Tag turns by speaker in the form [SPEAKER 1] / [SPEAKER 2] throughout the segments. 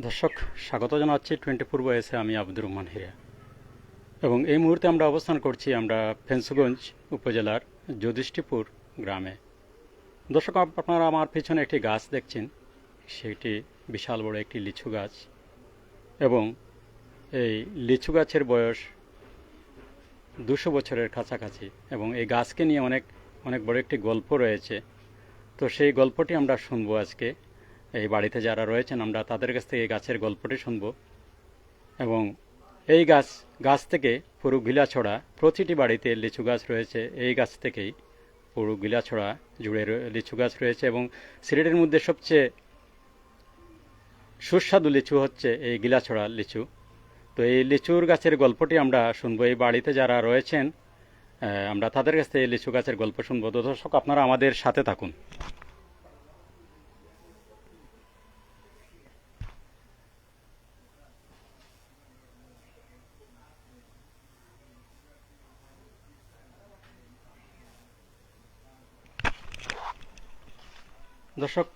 [SPEAKER 1] দর্শক, স্বাগত জানাচ্ছি টোয়েন্টি ফোর বয়েসে আমি আব্দুর রহমান হিরা। এবং এই মুহূর্তে আমরা অবস্থান করছি আমরা ফেন্সগঞ্জ উপজেলার যদিষ্টিপুর গ্রামে। দর্শক আপনারা আমার পিছনে একটি গাছ দেখছেন। সেটি বিশাল বড় একটি লিচু গাছ। এবং এই লিচু গাছের বয়স দুশো বছরের কাছাকাছি। এবং এই গাছকে নিয়ে অনেক অনেক বড় একটি গল্প রয়েছে। তো সেই গল্পটি আমরা শুনব আজকে। এই বাড়িতে যারা রয়েছেন, আমরা তাদের কাছ থেকে এই গাছের গল্পটি শুনব। এবং এই গাছ গাছ থেকে পুরো গিলাছড়া, প্রতিটি বাড়িতে লিচু গাছ রয়েছে। এই গাছ থেকেই পুরো গিলাছড়া জুড়ে লিচু গাছ রয়েছে এবং সিলেটের মধ্যে সবচেয়ে সুস্বাদু লিচু হচ্ছে এই গিলাছড়া লিচু। তো এই লিচুর গাছের গল্পটি আমরা শুনব। এই বাড়িতে যারা রয়েছেন আমরা তাদের কাছ থেকে লিচু গাছের গল্প শুনব। দর্শক, আপনারা আমাদের সাথে থাকুন। দর্শক,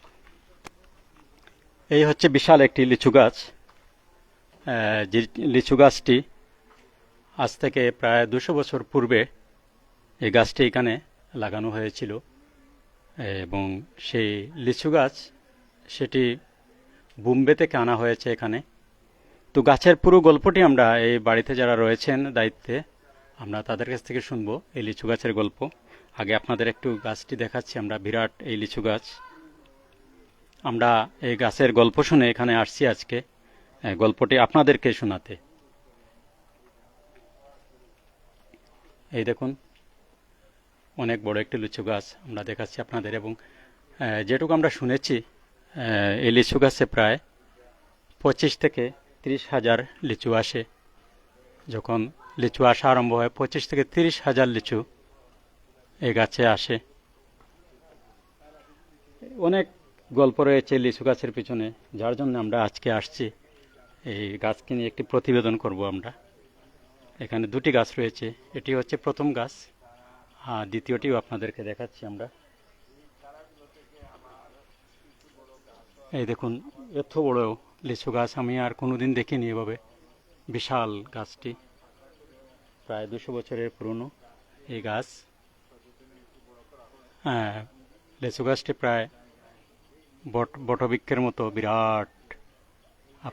[SPEAKER 1] এই হচ্ছে বিশাল একটি লিচু গাছ। যে লিচু গাছটি আজ থেকে প্রায় দুশো বছর পূর্বে এই গাছটি এখানে লাগানো হয়েছিল। এবং সেই লিচু গাছ, সেটি বোম্বে থেকে আনা হয়েছে এখানে। তো গাছের পুরো গল্পটি আমরা এই বাড়িতে যারা রয়েছেন দায়িত্বে, আমরা তাদের কাছ থেকে শুনব এই লিচু গাছের গল্প। আগে আপনাদের একটু গাছটি দেখাচ্ছি, আমরা বিরাট এই লিচু গাছ। আমরা এই গাছের গল্প শুনে এখানে আসছি আজকে। গল্পটি আপনাদেরকে শোনাতে। এই দেখুন, অনেক বড় একটি লিচু গাছ আমরা দেখাচ্ছি আপনাদের এবং যেটুকু আমরা শুনেছি এই লিচু গাছে প্রায় পঁচিশ থেকে তিরিশ হাজার লিচু আসে। যখন লিচু আসা আরম্ভ হয়, পঁচিশ থেকে তিরিশ হাজার লিচু এই গাছে আসে। অনেক গল্প রয়েছে লিচু গাছের পিছনে, যার জন্য আমরা আজকে আসছি। এই গাছকে নিয়ে একটি প্রতিবেদন করব আমরা। এখানে দুটি গাছ রয়েছে। এটি হচ্ছে প্রথম গাছ, আর দ্বিতীয়টিও আপনাদেরকে দেখাচ্ছি আমরা। এই দেখুন, এত বড় লিচু গাছ, আমি আর কোনোদিন দেখিনি এভাবে। বিশাল গাছটি, প্রায় দুশো বছরের পুরনো এই গাছ। হ্যাঁ লিচু গাছটি প্রায় বট, বটবৃক্ষের মতো বিরাট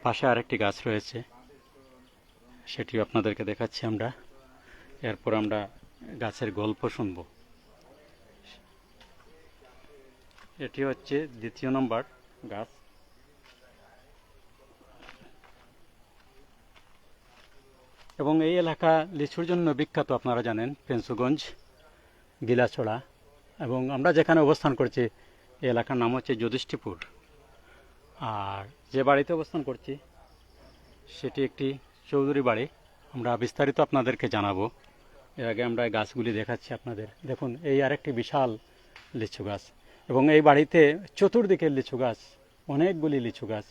[SPEAKER 1] পাশে আরেকটি গাছ রয়েছে। সেটিও আপনাদেরকে দেখাচ্ছি আমরা। এরপর আমরা গাছের গল্প শুনব। এটি হচ্ছে দ্বিতীয় নম্বর গাছ। এবং এই এলাকা লিচুর জন্য বিখ্যাত, আপনারা জানেন, পেন্সুগঞ্জ, গিলাছড়া। এবং আমরা যেখানে অবস্থান করছি এলাকার নাম হচ্ছে যদিষ্টিপুর আর যে বাড়িতে অবস্থান করছি, সেটি একটি চৌধুরী বাড়ি। আমরা বিস্তারিত আপনাদেরকে জানাব। এর আগে আমরা গাছগুলি দেখাচ্ছি আপনাদের। দেখুন, এই আরেকটি বিশাল লিচু গাছ। এবং এই বাড়িতে চতুর্দিকে লিচু গাছ, অনেকগুলি লিচু গাছ।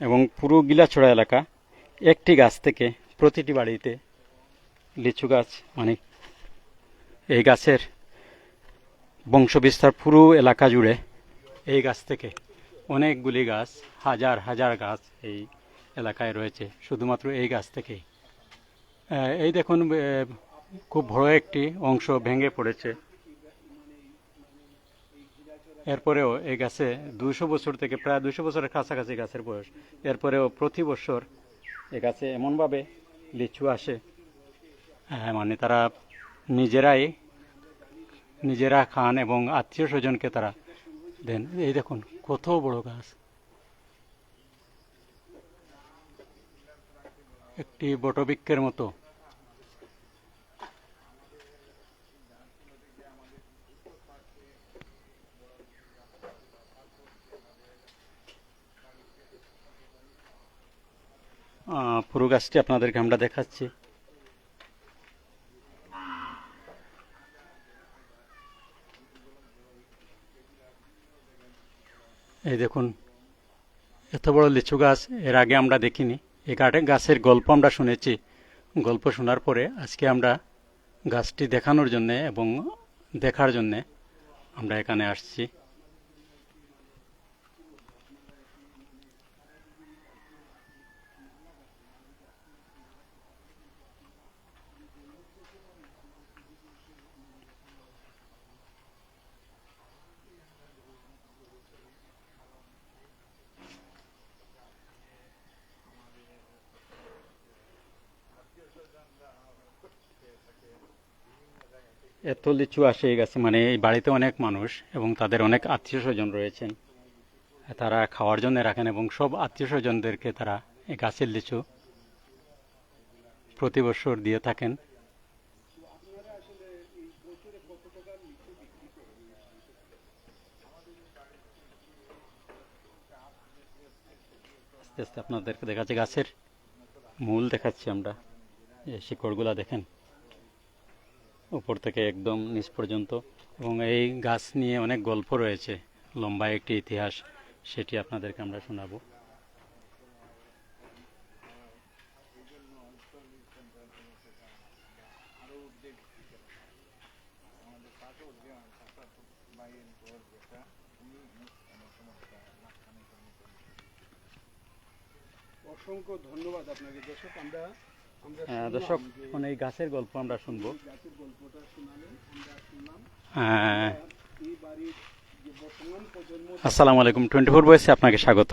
[SPEAKER 1] এবং পুরো গিলাছড়া এলাকা একটি গাছ থেকে প্রতিটি বাড়িতে লিচু গাছ মানে এই গাছের বংশবিস্তার পুরো এলাকা জুড়ে এই গাছ থেকে অনেকগুলি গাছ, হাজার হাজার গাছ এই এলাকায় রয়েছে। শুধুমাত্র এই গাছ থেকেই। এই দেখুন খুব বড় একটি অংশ ভেঙে পড়েছে। এরপরেও এই গাছে দুশো বছর থেকে প্রায় দুশো বছরের কাছাকাছি গাছের বয়স। এরপরেও প্রতি বছর এ গাছে এমনভাবে লিচু আসে। হ্যাঁ মানে তারা নিজেরাই, নিজেরা খান এবং আত্মীয় স্বজনকে তারা দেন। এই দেখুন, কত বড় গাছ। একটি বটবৃক্ষের মতো। পুরো গাছটি আপনাদেরকে আমরা দেখাচ্ছি। এই দেখুন, এত বড় লিচু গাছ, এর আগে আমরা দেখিনি। এই গাটে গাছের গল্প আমরা শুনেছি। গল্প শোনার পরে আজকে আমরা গাছটি দেখানোর জন্যে এবং দেখার জন্যে আমরা এখানে আসছি। এত লিচু আসে এই গাছে মানে এই বাড়িতে অনেক মানুষ এবং তাদের অনেক আত্মীয় স্বজন রয়েছেন। তারা খাওয়ার জন্য রাখেন এবং সব আত্মীয় স্বজনদেরকে তারা এই গাছের লিচু প্রতি বছর দিয়ে থাকেন। আস্তে আস্তে আপনাদেরকে দেখাচ্ছে, গাছের মূল দেখাচ্ছি আমরা। শিকড়গুলা দেখেন। উপর থেকে একদম নিচ পর্যন্ত। এবং এই গাছ নিয়ে অনেক গল্প রয়েছে, লম্বা একটি ইতিহাস, সেটি আপনাদেরকে আমরা শোনাবো
[SPEAKER 2] অসংখ্য ধন্যবাদ আপনাকে দর্শক আমরা আমরা
[SPEAKER 1] আহ,
[SPEAKER 2] শুনলাম
[SPEAKER 1] দর্শক মানে এই গাছের গল্প আমরা শুনব।
[SPEAKER 2] জাতির গল্পটা শোনালেন আমরা শুনলাম
[SPEAKER 1] আহ,
[SPEAKER 2] এই বাড়ির যে বর্তমান প্রজন্ম
[SPEAKER 1] আসসালামু আলাইকুম টোয়েন্টি ফোর বয়সে আপনাকে স্বাগত।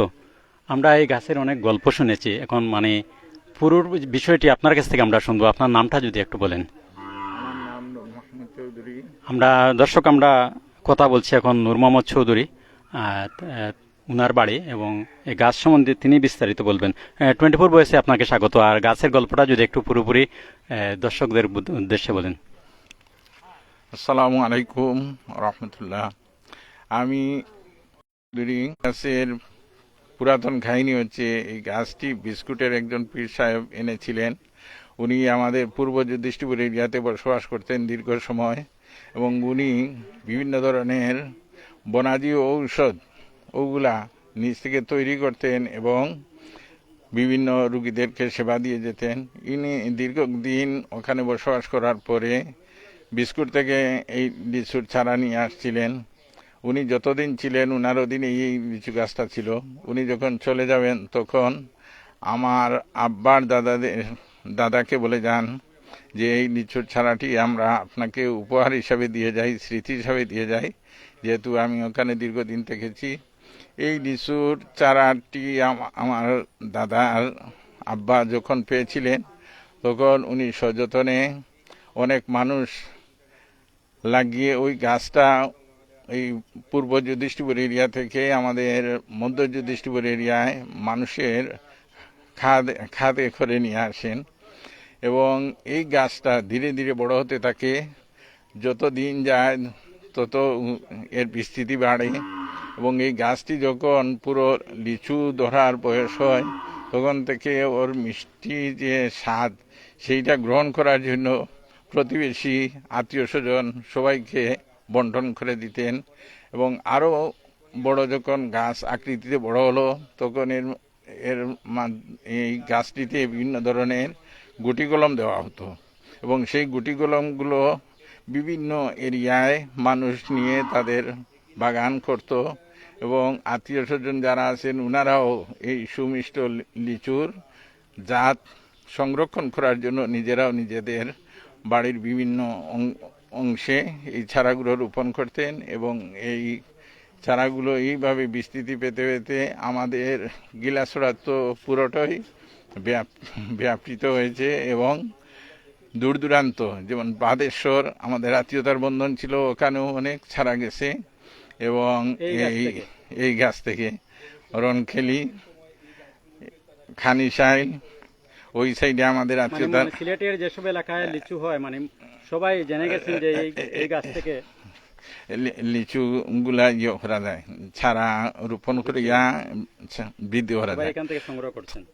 [SPEAKER 1] আমরা এই গাছের অনেক গল্প শুনেছি। এখন মানে পুরোর বিষয়টি আপনার কাছ থেকে আমরা শুনব। আপনার নামটা যদি একটু বলেন।
[SPEAKER 3] আমার নাম নূর মোহাম্মদ চৌধুরী।
[SPEAKER 1] আমরা দর্শক আমরা কথা বলছি এখন নূর মোহাম্মদ চৌধুরী। উনার বাড়ি এবং এই গাছ সম্বন্ধে তিনি বিস্তারিত বলবেন। টোয়েন্টি ফোর বয়সে আপনাকে স্বাগত। আর গাছের গল্পটা যদি একটু পুরোপুরি দর্শকদের উদ্দেশ্যে বলেন।
[SPEAKER 3] আসসালামু আলাইকুম রহমতুল্লাহ। আমি গাছের পুরাতন কাহিনী হচ্ছে, এই গাছটি বিস্কুটের একজন পীর সাহেব এনেছিলেন। উনি আমাদের পূর্ব যুধিষ্ঠিপুর এরিয়াতে বসবাস করতেন দীর্ঘ সময় এবং উনি বিভিন্ন ধরনের বনাজি ঔষধ ওগুলা নিজ থেকে তৈরি করতেন এবং বিভিন্ন রুগীদেরকে সেবা দিয়ে যেতেন। ইনি দীর্ঘদিন ওখানে বসবাস করার পরে বিস্কুট থেকে এই লিচুর চারা নিয়ে আসছিলেন। উনি যতদিন ছিলেন, উনার অধীনে এই লিচু গাছটা ছিল। উনি যখন চলে যাবেন, তখন আমার আব্বার দাদাদের, দাদাকে বলে যান যে, এই লিচুর ছাড়াটি আমরা আপনাকে উপহার হিসাবে দিয়ে যাই, স্মৃতি হিসাবে দিয়ে যাই। যেহেতু আমি ওখানে দীর্ঘদিন থেকেছি এই লিচুর চারাটি আম- আমার দাদার আব্বা যখন পেয়েছিলেন, তখন উনি সযতনে অনেক মানুষ লাগিয়ে ওই গাছটা এই পূর্ব যুধিষ্ঠিপুর এরিয়া থেকে আমাদের মধ্য যুধিষ্ঠিপুর এরিয়ায় মানুষের খাদ, খাদে করে নিয়ে আসেন। এবং এই গাছটা ধীরে ধীরে বড় হতে থাকে। যত দিন যায়, তত এর বিস্তৃতি বাড়ে। এবং এই গাছটি যখন পুরো লিচু ধরার বয়স হয়, তখন থেকে ওর মিষ্টি যে স্বাদ, সেইটা গ্রহণ করার জন্য প্রতিবেশী, আত্মীয় স্বজন সবাইকে বন্টন করে দিতেন এবং আরও বড় যখন গাছ আকৃতিতে বড় হলো, তখন এর এর এই গাছটিতে বিভিন্ন ধরনের গুটি কলম দেওয়া হতো এবং সেই গুটি কলমগুলো বিভিন্ন এরিয়ায় মানুষ নিয়ে তাদের বাগান করত এবং আত্মীয় স্বজন যারা আছেন ওনারাও এই সুমিষ্ট লিচুর জাত সংরক্ষণ করার জন্য নিজেরাও নিজেদের বাড়ির বিভিন্ন অংশে এই চারাগুলো রোপণ করতেন এবং এই চারাগুলো এইভাবে বিস্তৃতি পেতে পেতে আমাদের গিলাসড়া তো পুরোটাই ব্যাপ- ব্যাপৃত হয়েছে এবং দূর দূরান্ত যেমন বাদেশ্বর, আমাদের আত্মীয়তার বন্ধন ছিল, ওখানেও অনেক ছাড়া গেছে। এবং
[SPEAKER 1] এই গাছ
[SPEAKER 3] এই গাছ থেকে। রনখেলি খানিসাইল ওই সাইডে আমাদের
[SPEAKER 1] মানে
[SPEAKER 3] আত্মীয়তা।
[SPEAKER 1] মানে সিলেটের যেসব এলাকায় লিচু হয় মানে সবাই জেনে গেছেন যে এই গাছ থেকে।
[SPEAKER 3] লিচু গুলা ইয়ে করা যায়। ছাড়া রোপণ করিয়া ছা- বৃদ্ধি করা যায়।
[SPEAKER 1] এখান থেকে সংগ্রহ করছেন।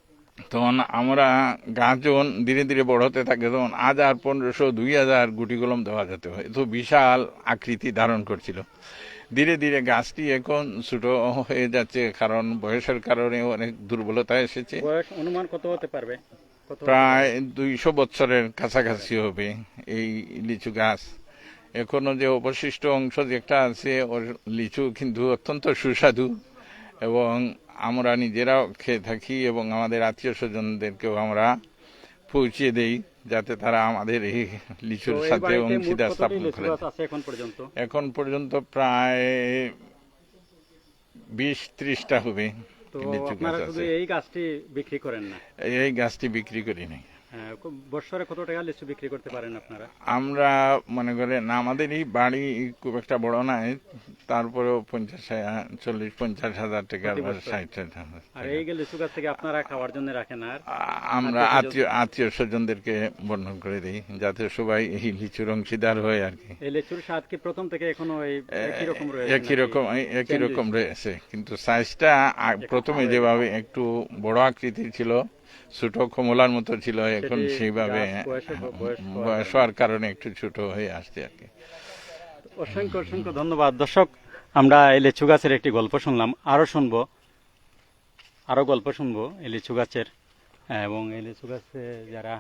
[SPEAKER 3] তখন আমরা গাছ যখন ধীরে ধীরে বড় হতে থাকে তখন হাজার পনেরোশো দুই হাজার গুটি কলম দেওয়া যেত তো বিশাল আকৃতি ধারণ করছিল। ধীরে ধীরে গাছটি এখন ছোট হয়ে যাচ্ছে কারণ বয়সের কারণে অনেক দুর্বলতা এসেছে।
[SPEAKER 1] অনুমান কত হতে পারবে?
[SPEAKER 3] প্রায় দুইশো বছরের কাছাকাছি হবে এই লিচু গাছ। এখনও যে অবশিষ্ট অংশ যেটা আছে ওর লিচু কিন্তু অত্যন্ত সুস্বাদু এবং আমরা নিজেরাও খেয়ে থাকি এবং আমাদের আত্মীয় স্বজনদেরকেও আমরা পৌঁছে দেই যাতে তারা আমাদের এই লিচুর সাথে অংশীদার স্থাপন করে।
[SPEAKER 1] এখন পর্যন্ত?
[SPEAKER 3] প্রায় বিশ ত্রিশটা হবে
[SPEAKER 1] এই গাছটি বিক্রি করেন না?
[SPEAKER 3] এই গাছটি বিক্রি করি নাই।
[SPEAKER 1] বৎসরে কত টাকা লিচু বিক্রি করতে পারেন আপনারা?
[SPEAKER 3] আমরা মনে করেন আমাদের এই বাড়ি খুব একটা বড় নয় তারপরেও পঞ্চাশ চল্লিশ পঞ্চাশ হাজার টাকা? ষাট
[SPEAKER 1] আর এই লিচু গাছ থেকে আপনারা খাওয়ার জন্য রাখেন আর?
[SPEAKER 3] আমরা আত্মীয় আত্মীয় স্বজনদেরকে বর্ণন করে দিই যাতে সবাই এই লিচুর অংশীদার হয় আর কি।
[SPEAKER 1] এই লিচুর স্বাদ কি প্রথম থেকে এখনও এই একই রকম রয়েছে
[SPEAKER 3] একই রকম একই রকম রয়েছে কিন্তু সাইজটা প্রথমে যেভাবে একটু বড় আকৃতির ছিল ছোট কমলার মতো ছিল এখন সেইভাবে
[SPEAKER 1] বয়স হওয়ার
[SPEAKER 3] কারণে একটু ছোট হয়ে আসছে আর কি।
[SPEAKER 1] অসংখ্য অসংখ্য ধন্যবাদ। দর্শক আমরা এই লিচু গাছের একটি গল্প শুনলাম। আরও শুনব আরও গল্প শুনব এই লিচু গাছের এবং এই লিচু গাছে যারা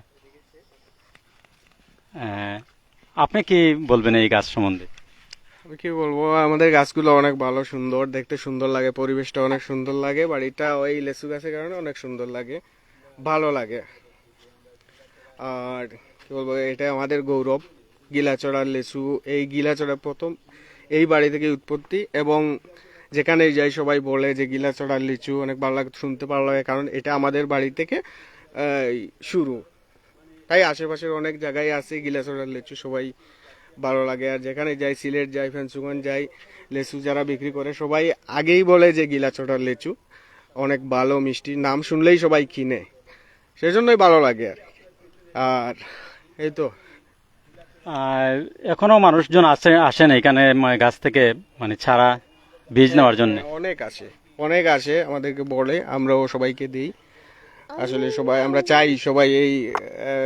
[SPEAKER 1] আপনি কি বলবেন এই গাছ সম্বন্ধে?
[SPEAKER 2] আমি কি বলব? আমাদের গাছগুলো অনেক ভালো সুন্দর দেখতে সুন্দর লাগে পরিবেশটা অনেক সুন্দর লাগে বাড়িটা ওই লেচু গাছের কারণে অনেক সুন্দর লাগে। ভালো লাগে। আর কি বলব এটা আমাদের গৌরব। গিলাচড়ার লেচু, এই গিলাচড়া প্রথম, এই বাড়ি থেকে উৎপত্তি এবং যেখানে যাই সবাই বলে যে গিলাচড়ার লিচু অনেক ভালো লাগে, শুনতে ভালো লাগে কারণ এটা আমাদের বাড়ি থেকে শুরু। তাই আশেপাশের অনেক জায়গায় আছে গিলাচড়ার লিচু, সবাই ভালো লাগে। আর যেখানে যাই, সিলেট যাই, ফেন্সুগঞ্জ যাই, লেচু যারা বিক্রি করে সবাই আগেই বলে যে গিলাচড়ার লেচু। অনেক ভালো, মিষ্টি, নাম শুনলেই সবাই কিনে। সেই জন্যই ভালো লাগে। আর আর এই তো।
[SPEAKER 1] আর এখনও মানুষজন আসে আসেন এখানে মানে গাছ থেকে মানে ছাড়া বীজ নেওয়ার জন্য।
[SPEAKER 2] অনেক আসে অনেক আসে আমাদেরকে বলে আমরাও সবাইকে দিই। আসলে সবাই আমরা চাই সবাই এই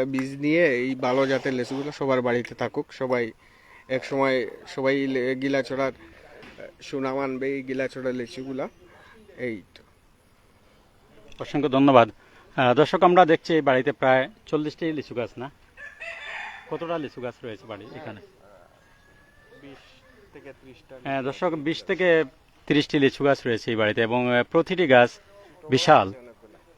[SPEAKER 2] বীজ নিয়ে এই ভালো জাতের লেচুগুলো সবার বাড়িতে থাকুক। সবাই এক সময় সবাই লে- গিলাচড়ার সুনাম আনবে এই গিলাচড়ার লেচুগুলা এই তো।
[SPEAKER 1] অসংখ্য ধন্যবাদ। দর্শক, আমরা দেখছি এই বাড়িতে প্রায় চল্লিশটি লিচু গাছ না? কতটা লিচু গাছ রয়েছে বাড়ি এখানে? হ্যাঁ দর্শক, বিশ থেকে তিরিশটি লিচু গাছ রয়েছে এই বাড়িতে এবং প্রতিটি গাছ বিশাল।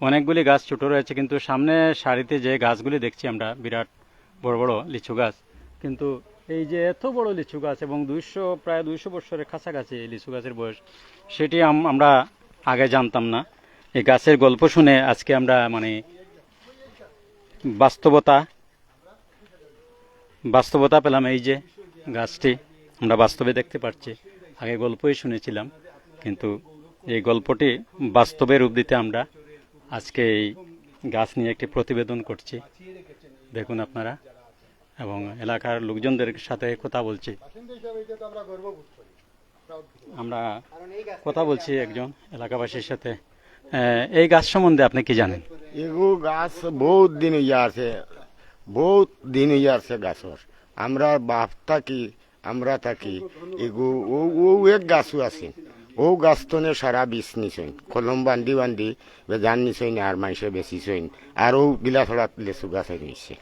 [SPEAKER 1] অনেকগুলি গাছ ছোট রয়েছে, কিন্তু সামনে সারিতে যে গাছগুলি দেখছি আমরা, বিরাট বড় বড় লিচু গাছ। কিন্তু এই যে এত বড় লিচু গাছ এবং দুইশো, প্রায় দুইশো বছরের কাছাকাছি এই লিচু গাছের বয়স, সেটি আম- আমরা আগে জানতাম না। এই গাছের গল্প শুনে আজকে আমরা মানে বাস্তবতা বাস্তবতা পেলাম এই যে গাছটি, আমরা বাস্তবে দেখতে পাচ্ছি আগে গল্পই শুনেছিলাম, কিন্তু এই গল্পটি বাস্তবে রূপ দিতে আমরা আজকে এই গাছ নিয়ে একটি প্রতিবেদন করছি। দেখুন আপনারা, এবং এলাকার লোকজনদের সাথে কথা বলছি। আমরা কথা বলছি একজন এলাকাবাসীর সাথে। এই গাছ সম্বন্ধে আপনি কি জানেন?
[SPEAKER 4] এগু গাছ বহুত দিন হইয়া আছে বহুত দিন হইয়া আছে গাছর। আমরা বাপ থাকি আমরা থাকি এগু ও ও এক গাছও আছে। ও গাছ তনে সারা বিষ নিছইন কলম বান্ধি বান্ধি বেজান নিছইন আর মানুষে বেচিছইন আর ও গিলা ছড়া লেচু গাছ নিছে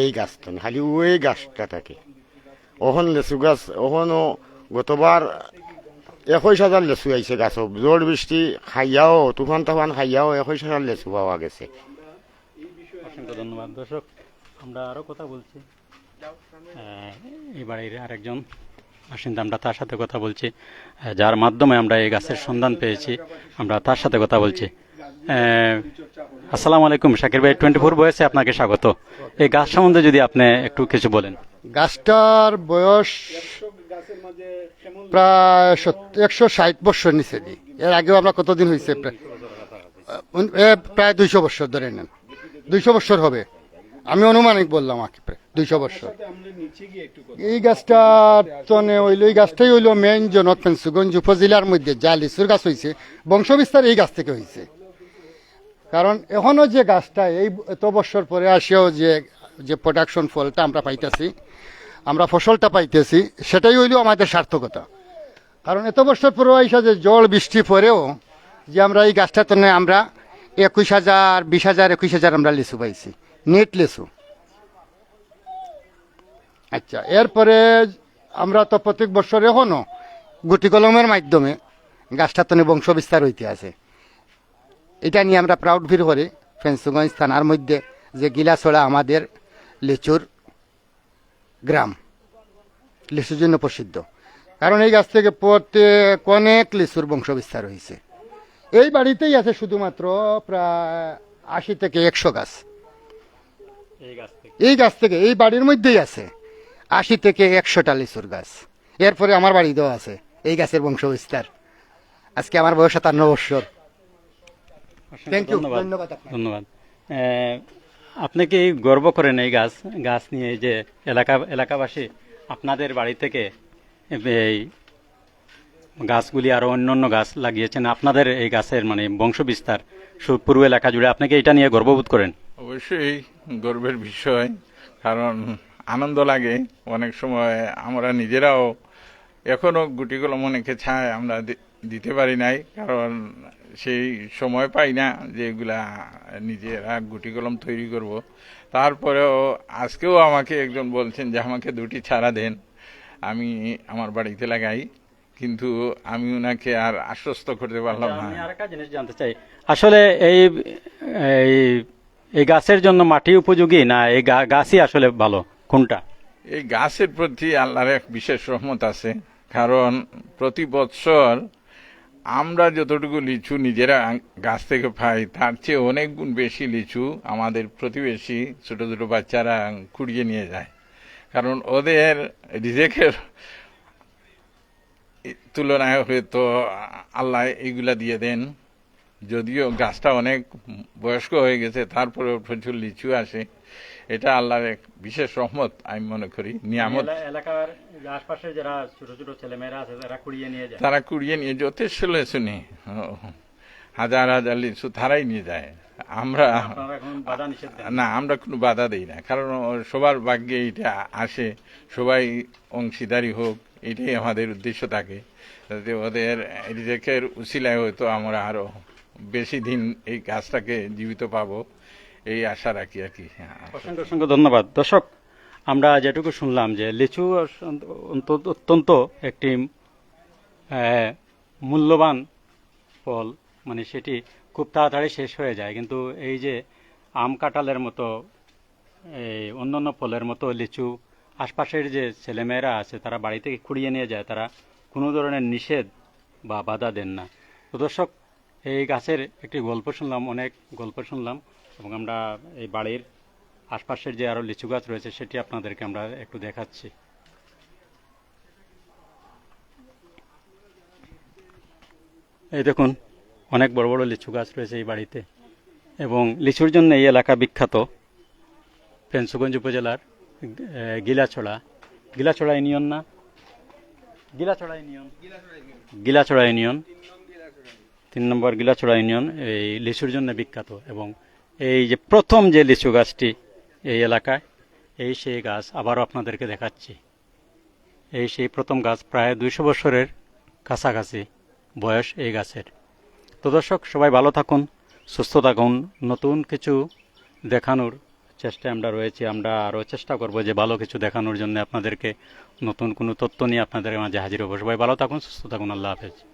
[SPEAKER 1] এই গাছ
[SPEAKER 4] তনে খালি ওই গাছটা থাকে। ওখন লেচু গাছ ওখনও গতবার একুশ হাজার লেচু আইছে গাছ জোর বৃষ্টি খাইয়াও তুফান তুফান খাইয়াও একুশ হাজার লেচু পাওয়া গেছে।
[SPEAKER 1] অসংখ্য ধন্যবাদ। দর্শক আমরা আরও কথা বলছি। এই বাড়ির আরেকজন বাসিন্দা আমরা তার সাথে কথা বলছি। যার মাধ্যমে আমরা এই গাছের সন্ধান পেয়েছি, আমরা তার সাথে কথা বলছি। আসসালামু আলাইকুম, শাকির ভাই টোয়েন্টি ফোর বয়সে আপনাকে স্বাগত। এই গাছ সম্বন্ধে যদি আপনি একটু কিছু বলেন।
[SPEAKER 5] গাছটার বয়স প্রায় একশো ষাট বছর নিচে দিই এর আগেও আমরা কতদিন হয়েছে প্রায় দুইশো বছর ধরে নেন। দুইশো বছর হবে। আমি অনুমানিক বললাম আর কি, প্রায় দুইশো বছর। এই গাছটা তনে হইল এই গাছটাই হইল মেইন জনক পেন্সুগঞ্জ উপজেলার মধ্যে যা লিচুর গাছ হয়েছে বংশবিস্তার এই গাছ থেকে হয়েছে কারণ এখনও যে গাছটা এই এত বছর পরে আসেও যে যে প্রোডাকশন ফলটা আমরা পাইতেছি, আমরা ফসলটা পাইতেছি, সেটাই হইল আমাদের সার্থকতা। কারণ এত বছর পরে আইসা যে জল, বৃষ্টি পরেও যে আমরা এই গাছটা তো আমরা একুশ হাজার, বিশ হাজার, একুশ হাজার আমরা লিচু পাইছি, নেট লিচু আচ্ছা এরপরে আমরা তো প্রত্যেক বছর এখনও গুটি কলমের মাধ্যমে গাছটা তো বংশ বিস্তার হইতে আছে। এটা নিয়ে আমরা প্রাউড ফিল করি ফেন্সুগঞ্জ থানার মধ্যে যে গিলাছড়া আমাদের লিচুর গ্রাম। লিচুর জন্য প্রসিদ্ধ। কারণ এই গাছ থেকে প্রত্যেক অনেক লিচুর বংশ বিস্তার হয়েছে। এই বাড়িতেই আছে শুধুমাত্র প্রায় আশি থেকে একশো গাছ।
[SPEAKER 1] এই গাছ থেকে।
[SPEAKER 5] এই গাছ থেকে এই বাড়ির মধ্যেই আছে আশি থেকে একশোটা লিচুর গাছ। এরপরে আমার বাড়িতেও আছে এই গাছের বংশ বিস্তার আজকে আমার বয়স সাতান্ন বৎসর থ্যাংক ইউ
[SPEAKER 1] ধন্যবাদ।
[SPEAKER 5] ধন্যবাদ
[SPEAKER 1] আপনি কি গর্ব করেন এই গাছ গাছ নিয়ে যে এলাকা, এলাকাবাসী আপনাদের বাড়ি থেকে এই গাছগুলি আরও অন্য অন্য গাছ লাগিয়েছেন? আপনাদের এই গাছের মানে বংশ বিস্তার পূর্ব এলাকা জুড়ে আপনাকে এটা নিয়ে গর্ববোধ করেন?
[SPEAKER 3] অবশ্যই গর্বের বিষয়, কারণ আনন্দ লাগে। অনেক সময় আমরা নিজেরাও এখনও গুটিগুলো মনেকে চায় আমরা দিতে পারি নাই, কারণ সেই সময় পাই না যে এগুলা নিজেরা গুটি কলম তৈরি করব। তারপরেও আজকেও আমাকে একজন বলছেন যে আমাকে দুটি ছাড়া দেন। আমি আমার বাড়িতে লাগাই। কিন্তু আমি ওনাকে আর আশ্বস্ত করতে পারলাম
[SPEAKER 1] আচ্ছা,
[SPEAKER 3] না।
[SPEAKER 1] আরেকটা জিনিস জানতে চাই। আসলে এই এই এই গাছের জন্য মাটি উপযোগী না এই গাছই আসলে ভালো? কোনটা?
[SPEAKER 3] এই গাছের প্রতি আল্লাহর এক বিশেষ রহমত আছে। কারণ প্রতি বৎসর আমরা যতটুকু লিচু নিজেরা গাছ থেকে পাই, তার চেয়ে অনেক গুণ বেশি লিচু আমাদের প্রতিবেশী ছোট ছোট বাচ্চারা কুড়িয়ে নিয়ে যায়। কারণ ওদের রিজেকের তুলনায় হয়তো আল্লাহ এইগুলা দিয়ে দেন। যদিও গাছটা অনেক বয়স্ক হয়ে গেছে, তারপরেও প্রচুর লিচু আসে। এটা আল্লাহর এক বিশেষ রহমত আমি মনে করি নিয়ামত।
[SPEAKER 1] এলাকার আশপাশে যারা ছোট ছোট ছেলেমেয়েরা আছে তারা কুড়িয়ে নিয়ে যায়।
[SPEAKER 3] তারা কুড়িয়ে নিয়ে যথেষ্ট নেই হাজার হাজার লিচু তারাই নিয়ে যায়। আমরা না আমরা কোনো বাধা দিই না। কারণ সবার ভাগ্যে এটা আসে। সবাই অংশীদারি হোক এটাই আমাদের উদ্দেশ্য থাকে। যাতে ওদের রিজেকের উসিলায় হয়তো আমরা আরও বেশি দিন এই কাজটাকে জীবিত পাবো। এই আশা রাখি আর কি
[SPEAKER 1] অসংখ্য অসংখ্য ধন্যবাদ। দর্শক, আমরা যেটুকু শুনলাম যে লিচু অত্যন্ত একটি মূল্যবান ফল মানে সেটি খুব তাড়াতাড়ি শেষ হয়ে যায়। কিন্তু এই যে আম কাঁঠালের মতো এই অন্যান্য ফলের মতো লিচু, আশপাশের যে ছেলেমেয়েরা আছে, তারা বাড়ি থেকে কুড়িয়ে নিয়ে যায়, তারা কোনো ধরনের নিষেধ বা বাধা দেন না। তো দর্শক, এই গাছের একটি গল্প শুনলাম, অনেক গল্প শুনলাম। এবং আমরা এই বাড়ির আশপাশের যে আরও লিচু গাছ রয়েছে, সেটি আপনাদেরকে আমরা একটু দেখাচ্ছি। এই দেখুন, অনেক বড় বড় লিচু গাছ রয়েছে এই বাড়িতে। এবং লিচুর জন্য এই এলাকা বিখ্যাত পেন্সুগঞ্জ উপজেলার গিলাছড়া। গিলাছড়া ইউনিয়ন না? গিলাছড়া ইউনিয়ন। গিলাছড়া ইউনিয়ন। তিন নম্বর গিলাছড়া ইউনিয়ন এই লিচুর জন্য বিখ্যাত এবং এই যে প্রথম যে লিচু গাছটি এই এলাকায়, এই সেই গাছ আবারও আপনাদেরকে দেখাচ্ছি। এই সেই প্রথম গাছ প্রায় দুইশো বছরের কাছাকাছি বয়স এই গাছের। তো দর্শক, সবাই ভালো থাকুন, সুস্থ থাকুন। নতুন কিছু দেখানোর চেষ্টায় আমরা রয়েছি। আমরা আরও চেষ্টা করব যে ভালো কিছু দেখানোর জন্য আপনাদেরকে নতুন কোনো তথ্য নিয়ে আপনাদের মাঝে হাজির হব। সবাই ভালো থাকুন, সুস্থ থাকুন। আল্লাহ হাফেজ।